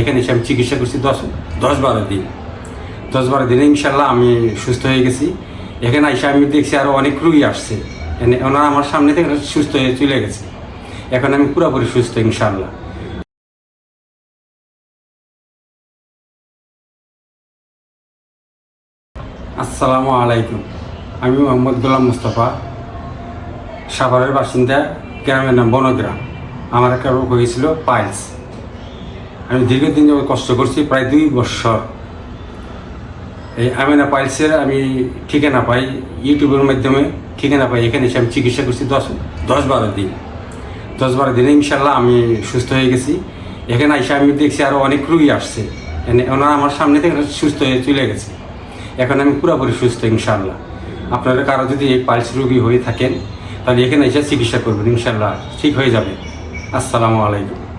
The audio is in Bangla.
এখানে এসে আমি চিকিৎসা করছি দশ দশ বারো দিন। দশ বারো দিনে ইনশাল্লাহ আমি সুস্থ হয়ে গেছি। এখানে এসে আমি দেখছি আরও অনেক রুগী আসছে। এনে ওনারা আমার সামনে থেকে সুস্থ হয়ে চলে গেছে। এখন আমি পুরোপুরি সুস্থ, ইনশাল্লাহ। আসসালামু আলাইকুম। আমি মোহাম্মদ গোলাম মুস্তফা, সাভারের বাসিন্দা, গ্রামের নাম বনগ্রাম। আমার একটা রোগ হয়েছিল পাইলস। আমি দীর্ঘদিন যাবত কষ্ট করছি, প্রায় দুই বছর। এই আমিনা পাইলসের আমি ঠিকানা পাই ইউটিউবের মাধ্যমে, ঠিকানা পাই। এখানে এসে আমি চিকিৎসা করছি দশ দশ বারো দিন। দশ বারো দিনে ইনশাল্লাহ আমি সুস্থ হয়ে গেছি। এখানে এসে আমি দেখছি আরও অনেক রুগী আসছে। ওনারা আমার সামনে থেকে সুস্থ হয়ে চলে গেছে। এখন আমি পুরোপুরি সুস্থ ইনশাল্লাহ। আপনারা কারও যদি এই পাইলস রোগী হয়ে থাকেন, তাহলে এখানে এসে চিকিৎসা করবেন ইনশাল্লাহ। ঠিক হয়ে যাবে। আসসালামু আলাইকুম।